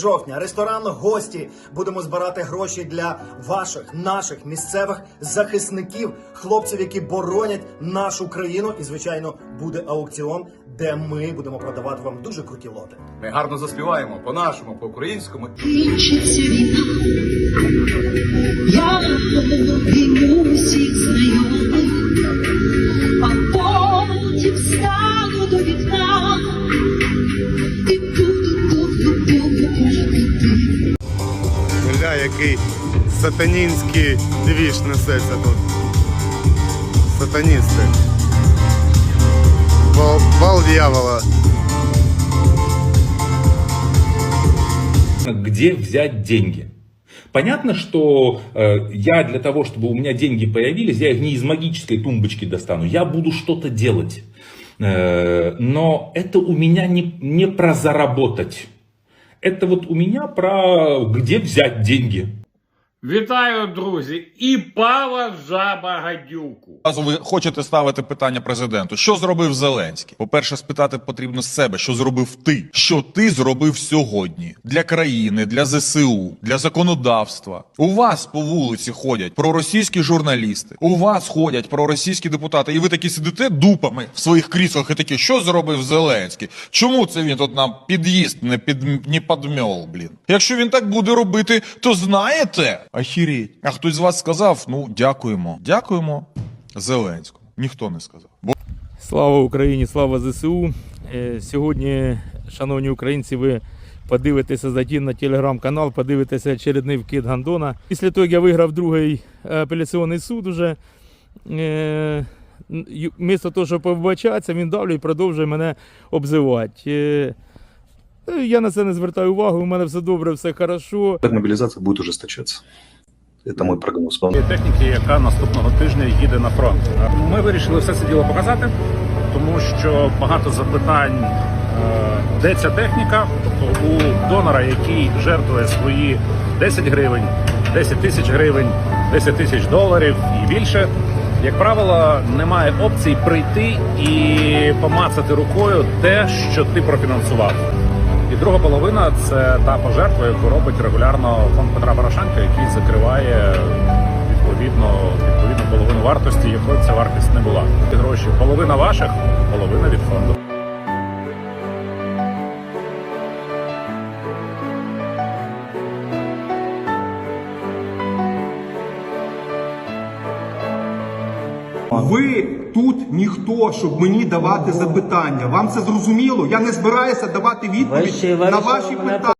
жовтня ресторан гості будемо збирати гроші для ваших наших місцевих захисників, хлопців, які боронять нашу країну. І звичайно буде аукціон, де ми будемо продавати вам дуже круті лоти. Ми гарно заспіваємо по-нашому, по-українському. Кінчиться війна, Бля, який сатанінський двіж несеться тут. Сатаністи. Бал, бал дьявола. где взять деньги. Понятно, что э, я для того, чтобы у меня деньги появились, я их не из магической тумбочки достану, я буду что-то делать. Э, но это у меня не, не про заработать. Это вот у меня про где взять деньги. Вітаю, друзі! І пала жаба гадюку. Разу ви хочете ставити питання президенту, що зробив Зеленський? По-перше, спитати потрібно себе, що зробив ти, що ти зробив сьогодні для країни, для ЗСУ, для законодавства. У вас по вулиці ходять проросійські журналісти, у вас ходять проросійські депутати, і ви такі сидите дупами в своїх кріслах і такі, що зробив Зеленський? Чому це він тут нам під'їзд не під не подмьол, блін? Якщо він так буде робити, то знаєте, ахіріть. А хтось з вас сказав: ну дякуємо, дякуємо Зеленському. Ніхто не сказав. Бо Слава Україні, слава ЗСУ. Е, Сьогодні, шановні українці, ви подивитеся затім на телеграм-канал, подивитеся очередний вкид Гандона. Після того, як я виграв другий апеляційний суд, уже, е, вмісто того, щоб побачатися, він далі і продовжує мене обзивати. Е, Я на це не звертаю увагу, у мене все добре, все хорошо. Так мобилизация будет ужесточаться. Это мой прогноз. Техніки, яка наступного тижня їде на фронт. Ми вирішили все це діло показати, тому що багато запитань, е, де ця техніка. Тобто у донора, який жертвує свої 10 гривень, 10 тисяч гривень, 10 тисяч доларів і більше. Як правило, немає опцій прийти і помацати рукою те, що ти профінансував. І друга половина це та пожертва, яку робить регулярно фонд Петра Порошенка, який закриває відповідно відповідну половину вартості, якої ця вартість не була. Гроші половина ваших, половина від фонду. Ви тут ніхто, щоб мені давати запитання. Вам це зрозуміло? Я не збираюся давати відповідь на ваші питання.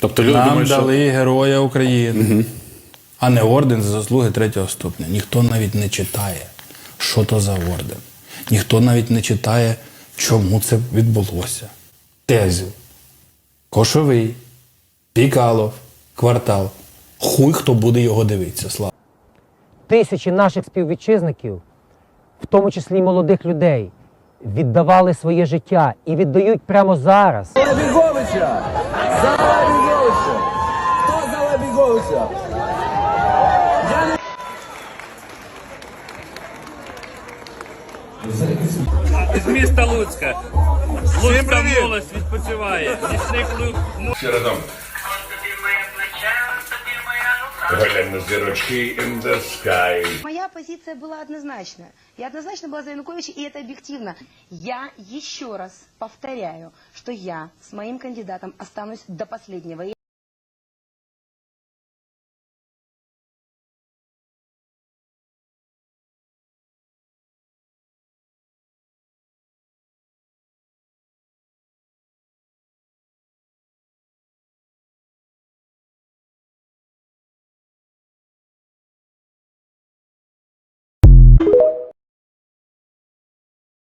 Тобто люди Нам думають, що дали Героя України, а не орден за заслуги третього ступня. Ніхто навіть не читає, що то за орден. Ніхто навіть не читає, чому це відбулося. Тезів. Кошовий, Пікалов, квартал. Хуй хто буде його дивитися, слава. тисячі наших співвітчизників, в тому числі й молодих людей, віддавали своє життя і віддають прямо зараз. З міста Луцька. Луцька молодь відпочиває. Нічний клуб Всі разом. Глянь зірочки in the sky. Моя позиция была однозначная. Я однозначно была за Януковича, и это объективно. Я еще раз повторяю, что я с моим кандидатом останусь до последнего.